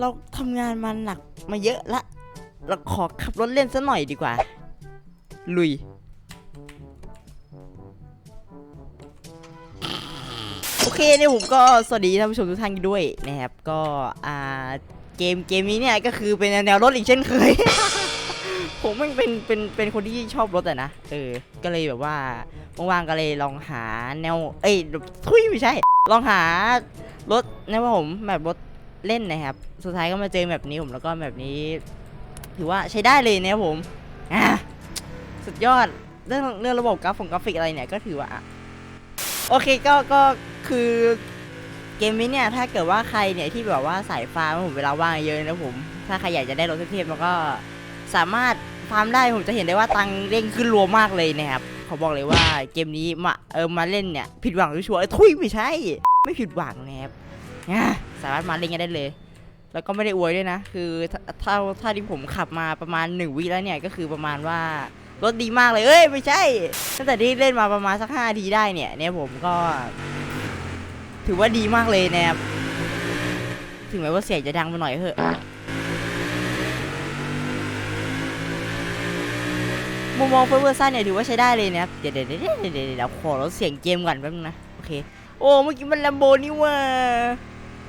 เราทำงานมาหนักมาเยอะละ เราขอขับรถเล่นซะหน่อยดีกว่า ลุย โอเคเนี่ยผมก็สวัสดีท่านผู้ชมทุกท่านด้วยนะครับ ก็อ่าเกมเกมนี้เนี่ยก็คือเป็นแนวรถอีกเช่นเคย ผมมันเป็นเป็นเป็นคนที่ชอบรถอะนะ เออ ก็เลยแบบว่าว่างๆก็เลยลองหาแนว เอ้ยทุยไม่ใช่ ลองหารถนะครับผมแบบรถ เล่นนะครับ สุดท้ายก็มาเจอแบบนี้ผมแล้วก็แบบนี้ ถือว่าใช้ได้เลยนะครับผมสุดยอดเรื่องเรื่องระบบกราฟงกราฟิกอะไรเนี่ยก็ถือว่าโอเคก็ก็คือเกมนี้เนี่ยถ้าเกิดว่าใครเนี่ยที่แบบว่าสายฟาร์มผมเวลาว่างเยอะนะผม ถ้าใครอยากจะได้รถเทพๆแล้วก็สามารถฟาร์มได้ผมจะเห็นได้ว่าตังเร่งขึ้นรัวมากเลยนะครับเขาบอกเลยว่าเกมนี้มาเออมาเล่นเนี่ยผิดหวังชัวร์ๆเอ้ทุยไม่ใช่ ไม่ผิดหวังนะครับ สามารถมาเล่นกันได้เลย แล้วก็ไม่ได้อวยด้วยนะ คือถ้าถ้าถ้าที่ผมขับมาประมาณหนึ่งวิแล้วเนี่ยก็คือประมาณว่ารถดีมากเลยเอ้ยไม่ใช่ตั้งแต่ที่เล่นมาประมาณสักห้าทีได้เนี่ยเนี่ยผมก็ ถือว่าดีมากเลยนะครับถึงแม้ว่าเสียงจะดังไปหน่อยเถอะมุมมองเฟิร์สเวอร์ซันเนี่ยถือว่าใช้ได้เลยนะครับเดี๋ยวเดี๋ยวเดี๋ยวเดี๋ยวเดี๋ยวขอลดเสียงเกมก่อนแป๊บนึงนะ โอเค โอ้ เมื่อกี้มันแลมโบนี่ว่า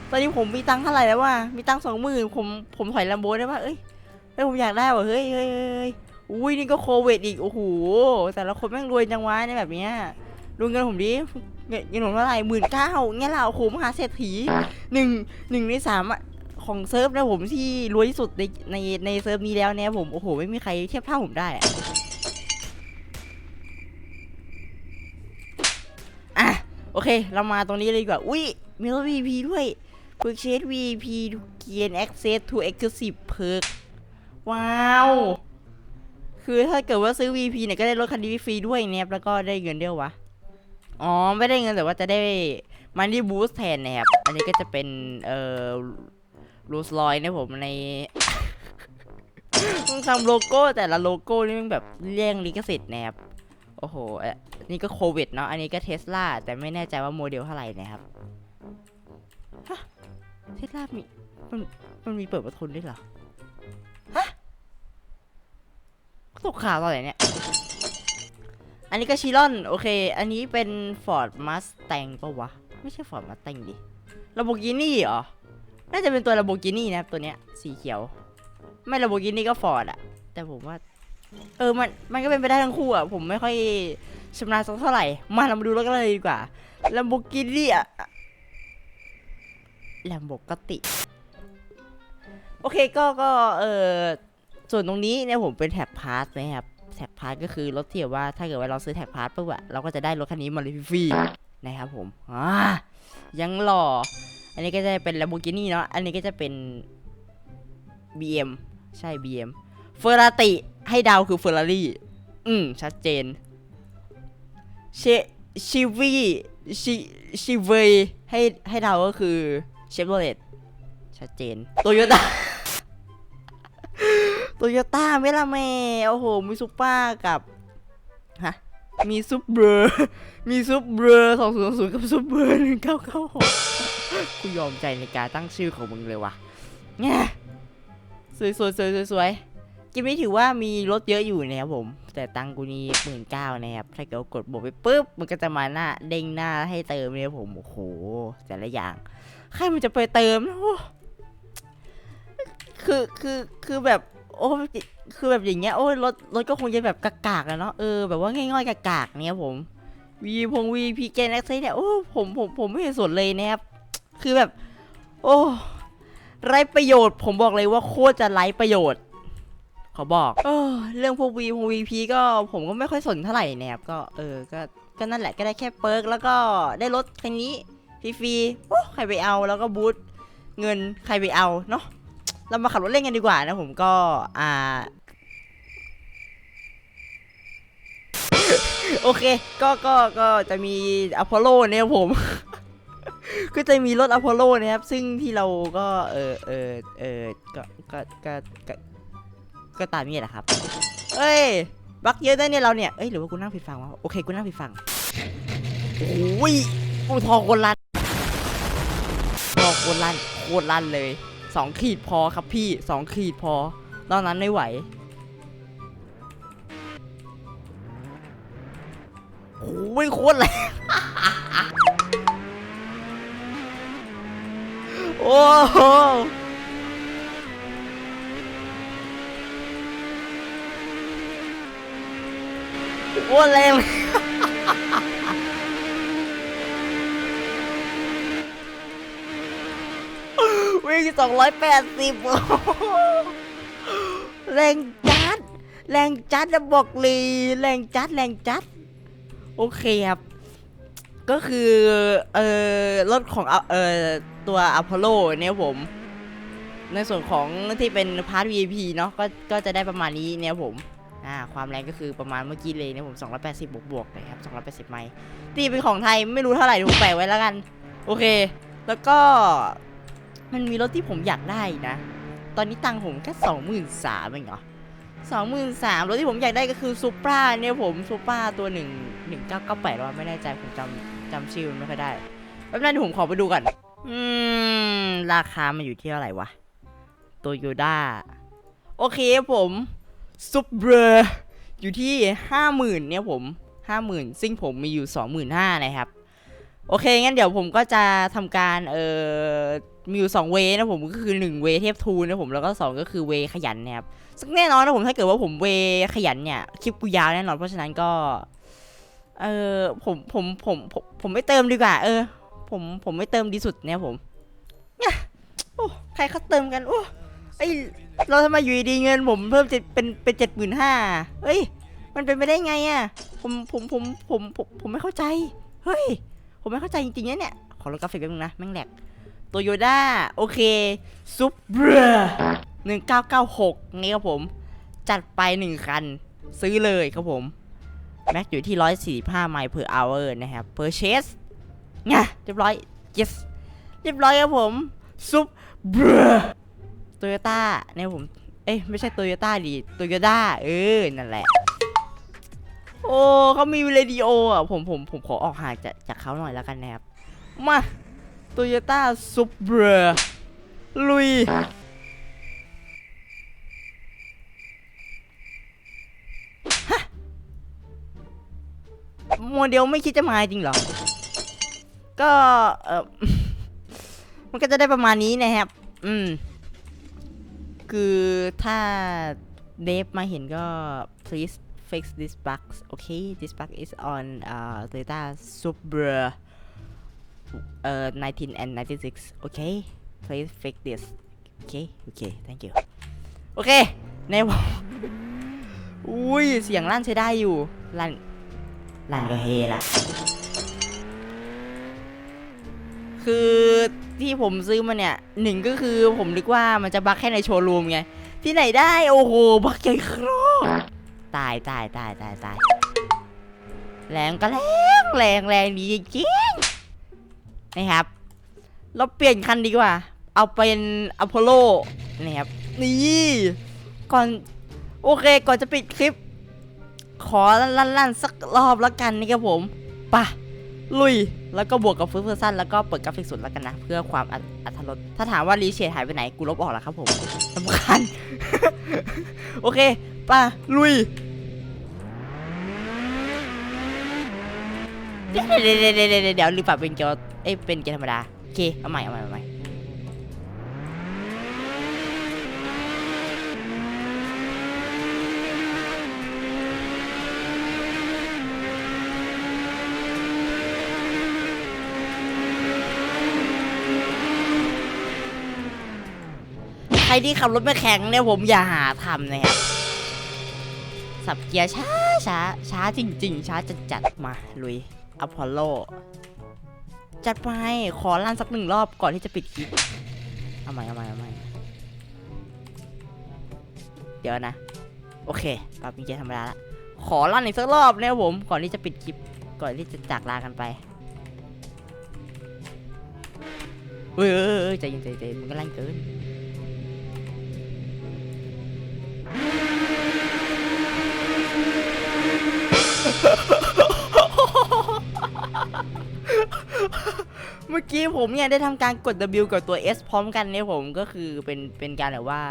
ตอนนี้ผมมีตังค์เท่าไหร่แล้ววะมีตังค์สองหมื่นผมผมถอยลมโบได้ป่ะเอ้ยเฮ้ยผมอยากได้ว่ะเฮ้ยเฮ้ยเฮ้ยอุ้ยนี่ก็โควิดอีกโอ้โหแต่ละคนแม่งรวยจังวะในแบบเนี้ยดูเงินผมดิเงินเงินผมเท่าไหร่หมื่นเก้าเงี้ยล่ะโอ้โหมหาเศรษฐีหนึ่งหนึ่งในสามอะของเซิร์ฟนะผมที่รวยที่สุดในในในเซิร์ฟนี้แล้วเนี่ยผมโอ้โหไม่มีใครเทียบเท่าผมได้อะอะโอเค เรามาตรงนี้เลยดีกว่าอุ้ยมีรถ VP ด้วย Purchase VP to gain access to exclusive perk ว้าว คือถ้าเกิดว่าซื้อ VP เนี่ยก็ได้รถคันนี้ฟรีด้วยเนี่ยแล้วก็ได้เงินด้วยวะ อ๋อ ไม่ได้เงินแต่ว่าจะได้มันนี่บูสแทนนะครับ อันนี้ก็จะเป็น เอ่อรูสลอยนะผมในต้องทำโลโก้แต่ละโลโก้นี่มันแบบแย่งลิขสิทธิ์นะครับ โอ้โหเอ่อนี่ก็โควิดเนาะ อันนี้ก็เทสลาแต่ไม่แน่ใจว่าโมเดลเท่าไหร่นะครับ ฮะเทสลามีมันมันมีเปิดประทุนด้วยเหรอ ฮะตกข่าวตอนไหนเนี่ย อันนี้ก็ชิลอน โอเค อันนี้เป็น Ford Mustang ปะวะ ไม่ใช่ Ford Mustang ดิ Lamborghini เหรอ น่าจะเป็นตัว Lamborghini นะครับตัวเนี้ย สีเขียว ไม่ Lamborghini ก็ Ford อะแต่ผมว่า เออ มัน มันก็เป็นไปได้ทั้งคู่อะผมไม่ค่อยชำนาญสักเท่าไหร่ มาเรามาดูรถกันเลยดีกว่า Lamborghini อะ Lamborghini โอเคก็ก็เออส่วนตรงนี้เนี่ยผมเป็นแท็บพาสนะครับแท็กพาร์ทก็คือรถที่แบบว่าถ้าเกิดว่าเราซื้อแท็กพาร์ทปุ๊บอะเราก็จะได้รถคันนี้มาเลยฟรีนะครับผมอ่ายังหล่อ อันนี้ก็จะเป็น Lamborghini เนาะอันนี้ก็จะเป็น BM ใช่ BM เฟอร์ราติให้เดาวคือเฟอร์รารี่อืม ชัดเจนเชชิวีชิชิเวให้ให้เดาวก็คือ เชฟโรเลตชัดเจนโตโยต้าโตโยต้าเมล่าเมโอ้โหมีซุปเปอร์กับฮะมีซุปเบอร์มีซุปเบอร์สองศูนย์ศูนย์กับซุปเบอร์หนึ่งเก้าเก้าหกกูยอมใจในการตั้งชื่อของมึงเลยว่ะแง่สวยสวยสวยสวยสวยกิมนี้ถือว่ามีรถเยอะอยู่นะครับผม แต่ตังกูนี่หมื่นเก้านะครับถ้าเกิดกดบวกไปปุ๊บมันก็จะมาหน้าเด้งหน้าให้เติมเนี่ยผมโอ้โหแต่ละอย่าง ใครมันจะไปเติมคือคือคือแบบ โอ้คือแบบอย่างเงี้ยโอ้รถรถก็คงจะแบบกากๆอะเนาะเออแบบว่าง่ายๆกากๆเนี่ยผมวีพงวีพีเกนแอคเซเนี่ยโอ้ผมผมผมไม่เห็นสนเลยนะครับคือแบบ โอ้ไรประโยชน์ ผมบอกเลยว่าโคตรจะไรประโยชน์ขอบอกเออเรื่องพวกวีพงวีพีก็ผมก็ไม่ค่อยสนเท่าไหร่นะครับก็เออก็ก็นั่นแหละก็ได้แค่เปิร์กแล้วก็ได้รถคันนี้ ฟรีๆโอ้ใครไปเอาแล้วก็บูทเงินใครไปเอาเนาะเรามาขับรถเล่นกันดีกว่านะผมก็อ่าโอเค ก็ก็ก็จะมีอพอลโลเนี่ยผม ก็จะมีรถอพอลโลนะครับ ซึ่งที่เราก็เออเออเออก็ก็ก็ก็ตามนี้แหละครับ เอ้ย บักเยอะได้เนี่ยเราเนี่ย เอ้ยหรือว่ากูนั่งผิดฝั่งวะ โอเค กูนั่งผิดฝั่ง โอ้ยกูทองคนลัน ทองคนลันโคตรลั่นเลยสองขีดพอครับพี่สองขีดพอนอกนั้นไม่ไหวโอ้ยโคตรแรงโอ้โหโคตรแรง วิ่งสองร้อยแปดสิบแรงจัด แรงจัดนะบอกเลยแรงจัดแรงจัด โอเคครับ ก็คือเออรถของเออตัวอพอลโลเนี่ยผม ในส่วนของที่เป็นพาร์ท VIP เนาะก็ก็จะได้ประมาณนี้เนี่ยผมอ่าความแรงก็คือประมาณเมื่อกี้เลยเนี่ยผม 280 บวกบวกๆเลยครับ280 ไมล์ตีเป็นของไทยไม่รู้เท่าไหร่ถูแปะไว้แล้วกัน โอเค แล้วก็ มันมีรถที่ผมอยากได้นะ ตอนนี้ตังค์ผมแค่สองหมื่นสามเองเหรอสองหมื่นสามรถที่ผมอยากได้ก็คือซูปราเนี่ยผมซูปราตัวหนึ่งหนึ่งเก้าเก้าแปดว่าไม่แน่ใจผมจำจำชื่อมันไม่ค่อยได้แป๊บนึงผมขอไปดูก่อน อืม ราคามันอยู่ที่เท่าไหร่วะโตโยต้าโอเคผมซูเปอร์อยู่ที่ห้าหมื่นเนี่ยผมห้าหมื่นซึ่งผมมีอยู่สองหมื่นห้านะครับ โอเค งั้นเดี๋ยวผมก็จะทำการเอ่อมีอยู่2เวนะผมก็คือ 1 เวเทพทูนะผมแล้วก็ 2 ก็คือเวขยันนะครับซึ่งแน่นอนนะผมถ้าเกิดว่าผมเวขยันเนี่ยคลิปกูยาวแน่นอนเพราะฉะนั้นก็เออผมผมผมผมผมไม่เติมดีกว่า เออ ผมผมไม่เติมดีสุดเนี่ยผมเนี่ยโอ้ใครเขาเติมกันโอ้ไอเราทำไมอยู่ดีเงินผมเพิ่มเจ็ดเป็นเป็นเจ็ดหมื่นห้าเฮ้ย มันเป็นไปได้ไงอะผมผมผมผมผมผมไม่เข้าใจ เฮ้ย ผมไม่เข้าใจจริงๆเนะเนี่ย ขอลดกราฟิกแป๊บนึงนะ แม่งแหลกโตโยต้า โอเค ซุปเปอร์หนึ่งเก้าเก้าหกนี่ครับผม จัดไปหนึ่งคัน ซื้อเลยครับผม แม็กอยู่ที่ร้อยสี่ห้าไมล์ per hour นะครับ purchase ไงเรียบร้อย yes เรียบร้อยครับผม ซุปเปอร์โตโยต้าเนี่ยผม เอ้ย ไม่ใช่โตโยต้าดิโตโยต้าเออ นั่นแหละ โอ้เขามีเรดิโออะผมผมผมขอออกห่างจากจากเขาหน่อยแล้วกันนะครับ มาโตโยต้าซุปเปอร์ลุยฮะโมเดลไม่คิดจะมาจริงเหรอ ก็เออมันก็จะได้ประมาณนี้นะครับ อืม คือถ้าเดฟมาเห็นก็ please fix this bug okay this bug is on uh Toyota Supra uh 19 and 96 okay please fix this okay okay thank you โอเค ในวอุ้ย เสียงลั่นใช้ได้อยู่ ลั่น ลั่นก็เฮละ คือที่ผมซื้อมาเนี่ยหนึ่งก็คือผมนึกว่ามันจะบักแค่ในโชว์รูมไง ที่ไหนได้ โอ้โห บักใหญ่ครอบ ตายตายตายตายตายแรงก็แรงแรงแรงดีจริงๆนะครับ เราเปลี่ยนคันดีกว่า เอาเป็นอพอลโลนี่ครับนี่ก่อนโอเคก่อนจะปิดคลิป ขอลั่นๆสักรอบแล้วกันนี่ครับผมป่ะลุย แล้วก็บวกกับฟื้นเพอร์ซันแล้วก็เปิดกราฟิกสุดแล้วกันนะ เพื่อความอัตอัตรสถ้าถามว่ารีเชดหายไปไหน กูลบออกแล้วครับผมสำคัญ โอเคป่ะลุย เดี๋ยวเดี๋ยวเดี๋ยวเดี๋ยวเดี๋ยวเดี๋ยวลืมปรับเป็นเกียร์เอ้ยเป็นเกียร์ธรรมดาโอเคเอาใหม่เอาใหม่เอาใหม่ใครที่ขับรถไม่แข็งเนี่ยผมอย่าหาทำนะครับสับเกียร์ช้าช้าช้าจริง ๆ ช้าจัดจัดๆมาลุย อพอลโล จัดไป ขอลั่นสักหนึ่งรอบก่อนที่จะปิดคลิป เอาใหม่เอาใหม่เอาใหม่เดี๋ยวนะ โอเคปรับเป็นเกียร์ธรรมดาละ ขอลั่นอีกสักรอบเนี่ยผม ก่อนที่จะปิดคลิป ก่อนที่จะจากลากันไปเอ้ยเอ้ยเอ้ยใจเย็นใจเย็นมันก็ลั่นเกิน กี้ผมเนี่ยได้ทำการกด W กับตัว S พร้อมกันเนี่ยผมก็คือเป็นเป็นการแบบว่า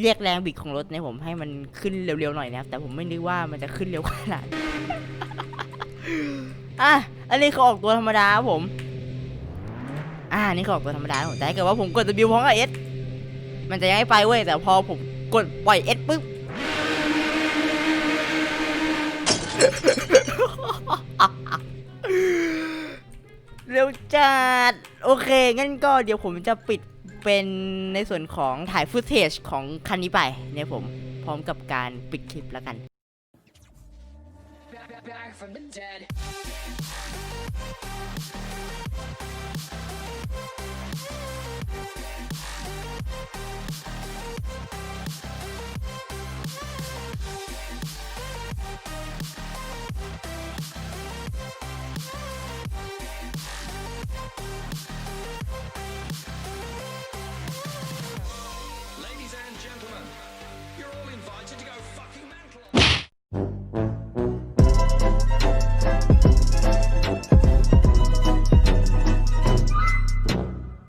เรียกแรงบิดของรถเนี่ยผมให้มันขึ้นเร็วๆหน่อยนะครับแต่ผมไม่นึกว่ามันจะขึ้นเร็วขนาดอะอันนี้เขาออกตัวธรรมดาครับผม อ่านี่เขาออกตัวธรรมดาผมแต่ถ้าเกิดว่าผมกด W พร้อมกับ S มันจะยังไม่ไปเว้ยแต่พอผมกดปล่อย S ปุ๊บ เร็วจัดโอเค งั้นก็เดี๋ยวผมจะปิดเป็นในส่วนของถ่ายฟุตเทจของคันนี้ไปเนี่ยผมพร้อมกับการปิดคลิปแล้วกัน back, from the dead.